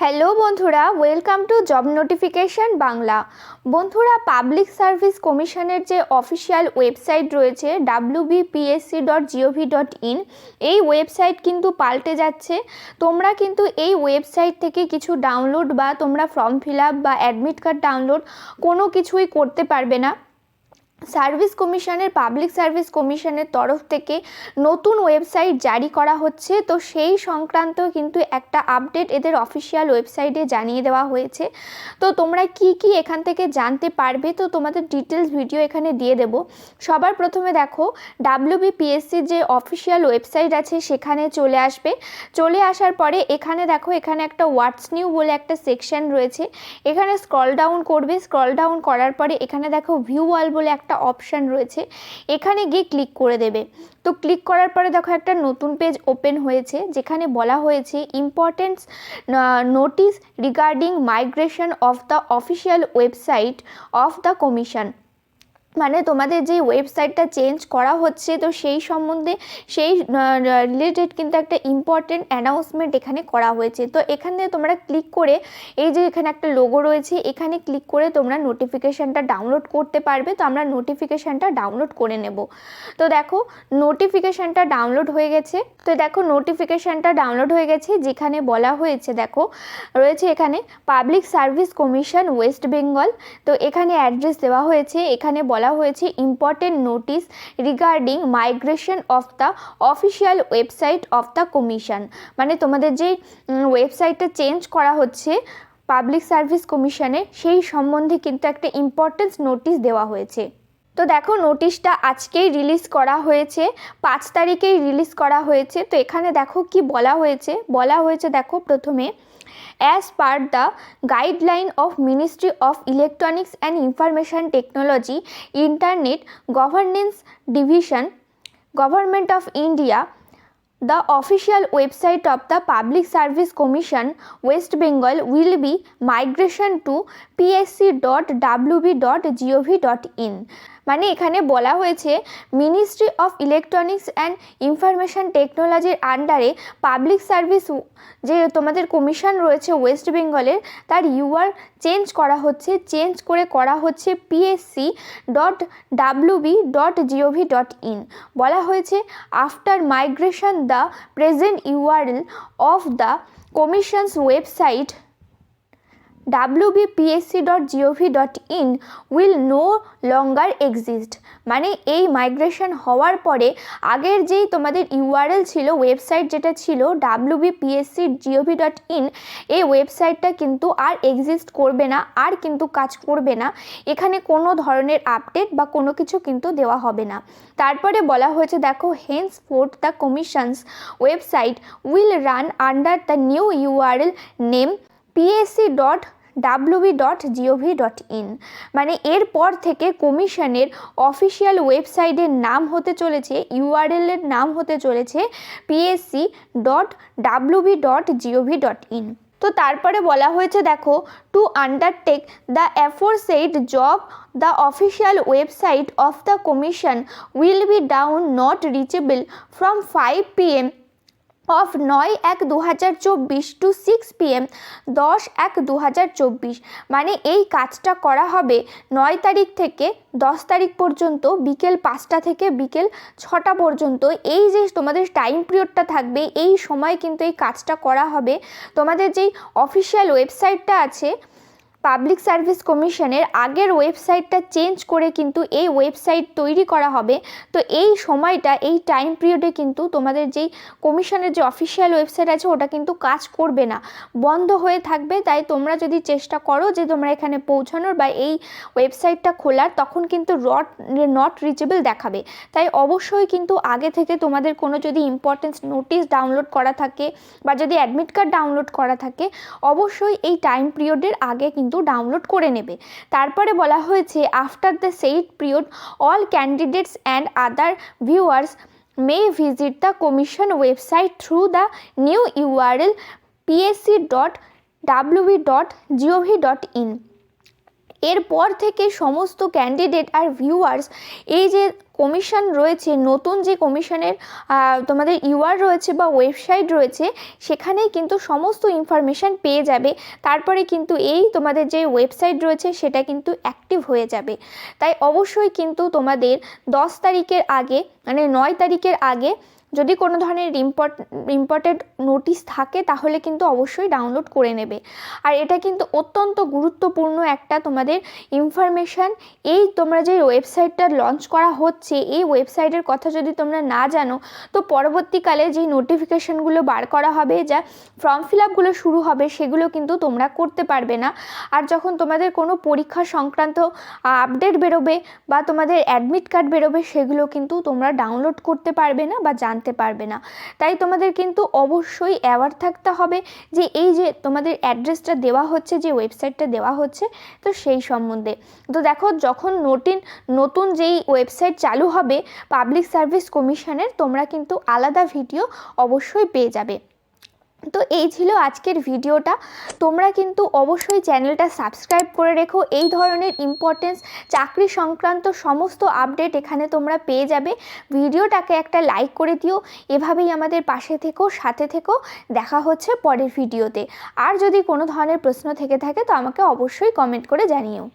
Hello বন্ধুরা welcome to job notification Bangla. বন্ধুরা public service কমিশনের যে অফিসিয়াল ওয়েবসাইট রয়েছে WBPSC dot gov dot in এই ওয়েবসাইট কিন্তু পাল্টে যাচ্ছে। তোমরা কিন্তু এই ওয়েবসাইট থেকে কিছু ডাউনলোড বা তোমরা ফর্ম ফিল আপ বা অ্যাডমিট কার্ড ডাউনলোড কোনো কিছুই করতে পারবে না। সার্ভিস কমিশনের, পাবলিক সার্ভিস কমিশনের তরফ থেকে নতুন ওয়েবসাইট জারি করা হচ্ছে। তো সেই সংক্রান্ত কিন্তু একটা আপডেট এদের অফিসিয়াল ওয়েবসাইটে জানিয়ে দেওয়া হয়েছে। তো তোমরা কি কি এখান থেকে জানতে পারবে? তো তোমাদের ডিটেলস ভিডিও এখানে দিয়ে দেব। সবার প্রথমে দেখো ডাব্লিউবিপিএসসির যে অফিসিয়াল ওয়েবসাইট আছে সেখানে চলে আসবে। চলে আসার পরে এখানে দেখো, এখানে একটা হোয়াটস নিউ বলে একটা সেকশন রয়েছে। এখানে স্ক্রল ডাউন করবে। স্ক্রল ডাউন করার পরে এখানে দেখো ভিউ ওয়াল বলে একটা অপশান রয়েছে, এখানে গিয়ে ক্লিক করে দেবে। তো ক্লিক করার পরে দেখো একটা নতুন পেজ ওপেন হয়েছে, যেখানে বলা হয়েছে importance notice regarding migration of the official website of the commission মানে তোমাদের যে ওয়েবসাইটটা চেঞ্জ করা হচ্ছে, তো সেই সম্বন্ধে সেই রিলেটেড কিন্তু একটা ইম্পর্টেন্ট অ্যানাউন্সমেন্ট এখানে করা হয়েছে। তো এখানে তোমরা ক্লিক করে, এই যে এখানে একটা লোগো রয়েছে, এখানে ক্লিক করে তোমরা নোটিফিকেশানটা ডাউনলোড করতে পারবে। তো আমরা নোটিফিকেশানটা ডাউনলোড করে নেব। তো দেখো নোটিফিকেশানটা ডাউনলোড হয়ে গেছে। তো দেখো নোটিফিকেশানটা ডাউনলোড হয়ে গেছে, যেখানে বলা হয়েছে, দেখো, রয়েছে এখানে public service commission West Bengal তো এখানে অ্যাড্রেস দেওয়া হয়েছে, এখানে বলা হয়েছে important notice regarding migration of the official website of the commission মানে তোমাদের যে ওয়েবসাইটটা চেঞ্জ করা হচ্ছে পাবলিক সার্ভিস কমিশনে সেই সম্বন্ধে কিন্তু একটা ইম্পর্টেন্স নোটিস দেওয়া হয়েছে। তো দেখো নোটিশটা আজকেই রিলিজ করা হয়েছে, পাঁচ তারিখেই রিলিজ করা হয়েছে। তো এখানে দেখো কি বলা হয়েছে? বলা হয়েছে দেখো প্রথমে as per the guideline of ministry of electronics and information technology internet governance division government of India the official website of the public service commission West Bengal will be migration to PSC dot WB dot gov dot in মানে এখানে বলা হয়েছে ministry of electronics and information টেকনোলজির আন্ডারে public service যে তোমাদের commission রয়েছে West বেঙ্গলের তার ইউআর চেঞ্জ করা হচ্ছে চেঞ্জ করে করা হচ্ছে PSC dot WB dot gov dot in বলা হয়েছে after migration the present URL of the commission's website WBPSC dot gov dot in will no longer exist মানে এই মাইগ্রেশন হওয়ার পরে আগের যেই তোমাদের ইউআরএল ছিল ওয়েবসাইট যেটা ছিল ডাব্লিউবিপিএসসি জিওভি ডট ইন এই ওয়েবসাইটটা কিন্তু আর এক্সিস্ট করবে না, আর কিন্তু কাজ করবে না। এখানে কোনো ধরনের আপডেট বা কোনো কিছু কিন্তু দেওয়া হবে না। তারপরে বলা হয়েছে, দেখো henceforth the commission's website will run under the new URL name PSC dot WB dot gov dot in মানে এরপর থেকে কমিশনের অফিসিয়াল ওয়েবসাইটের নাম হতে চলেছে ইউআরএলের নাম হতে চলেছে PSC dot WB dot gov dot in তো তারপরে বলা হয়েছে, দেখো to undertake the aforesaid job the official website of the commission will be down not reachable from five P M of নয় এক দু হাজার চব্বিশ টু সিক্স পিএম দশ এক দু হাজার চব্বিশ। মানে এই কাজটা করা হবে নয় তারিখ থেকে দশ তারিখ পর্যন্ত, বিকেল পাঁচটা থেকে বিকেল ছটা পর্যন্ত। এই যে তোমাদের টাইম পিরিয়ডটা থাকবে, এই সময় কিন্তু এই কাজটা করা হবে। তোমাদের যেই অফিসিয়াল ওয়েবসাইটটা আছে পাবলিক সার্ভিস কমিশনের আগের ওয়েবসাইটটা চেঞ্জ করে কিন্তু এই ওয়েবসাইট তৈরি করা হবে। তো এই সময়টা, এই টাইম পিরিয়ডে কিন্তু তোমাদের যেই কমিশনের যে অফিসিয়াল ওয়েবসাইট আছে, ওটা কিন্তু কাজ করবে না। বন্ধ হয়ে থাকবে, তাই তোমরা যদি চেষ্টা করো যে তোমরা এখানে পৌঁছানোর বা এই ওয়েবসাইটটা খোলার, তখন কিন্তু রট নট রিচেবল দেখাবে। তাই অবশ্যই কিন্তু আগে থেকে তোমাদের কোনো যদি ইম্পর্টেন্স নোটিশ ডাউনলোড করা থাকে বা যদি অ্যাডমিট কার্ড ডাউনলোড করা থাকে, অবশ্যই এই টাইম পিরিয়ডের আগে কিন্তু কিন্তু ডাউনলোড করে নেবে। তারপরে বলা হয়েছে after the said period all candidates and other viewers may visit the commission website through the new URL PSC dot WB dot gov dot in এরপর থেকে সমস্ত ক্যান্ডিডেট আর ভিউয়ার্স এই যে কমিশন রয়েছে, নতুন যে কমিশনের তোমাদের ইউআর রয়েছে বা ওয়েবসাইট রয়েছে, সেখানেই কিন্তু সমস্ত ইনফরমেশান পেয়ে যাবে। তারপরে কিন্তু এই তোমাদের যে ওয়েবসাইট রয়েছে, সেটা কিন্তু অ্যাক্টিভ হয়ে যাবে। তাই অবশ্যই কিন্তু তোমাদের দশ তারিখের আগে মানে নয় তারিখের আগে যদি কোনো ধরনের ইম্পর্ট ইম্পর্টেন্ট নোটিশ থাকে, তাহলে কিন্তু অবশ্যই ডাউনলোড করে নেবে। আর এটা কিন্তু অত্যন্ত গুরুত্বপূর্ণ একটা তোমাদের ইনফরমেশান এই তোমরা যে ওয়েবসাইটটা লঞ্চ করা হচ্ছে এই ওয়েবসাইটের কথা যদি তোমরা না জানো, তো পরবর্তীকালে যে নোটিফিকেশানগুলো বার করা হবে, যা ফর্ম ফিল আপগুলো শুরু হবে, সেগুলো কিন্তু তোমরা করতে পারবে না। আর যখন তোমাদের কোনো পরীক্ষা সংক্রান্ত আপডেট বেরোবে বা তোমাদের অ্যাডমিট কার্ড বেরোবে, সেগুলো কিন্তু তোমরা ডাউনলোড করতে পারবে না বা জানতে পারবে না। তাই তোমাদের কিন্তু অবশ্যই অ্যাওয়ার থাকতে হবে যে, এই যে তোমাদের অ্যাড্রেসটা দেওয়া হচ্ছে, যে ওয়েবসাইটটা দেওয়া হচ্ছে, তো সেই সম্বন্ধে। তো দেখো, যখন নতুন নতুন যেই ওয়েবসাইট চালু হবে পাবলিক সার্ভিস কমিশনের তোমরা কিন্তু আলাদা ভিডিও অবশ্যই পেয়ে যাবে। তো এই ছিল আজকের ভিডিওটা তোমরা কিন্তু অবশ্যই চ্যানেলটা সাবস্ক্রাইব করে রেখো। এই ধরনের ইম্পর্টেন্স চাকরি সংক্রান্ত সমস্ত আপডেট এখানে তোমরা পেয়ে যাবে। ভিডিওটাকে একটা লাইক করে দিও। এভাবেই আমাদের পাশে থেকো, সাথে থেকো। দেখা হচ্ছে পরের ভিডিওতে আর যদি কোনো ধরনের প্রশ্ন থেকে থাকে তো আমাকে অবশ্যই কমেন্ট করে জানিও।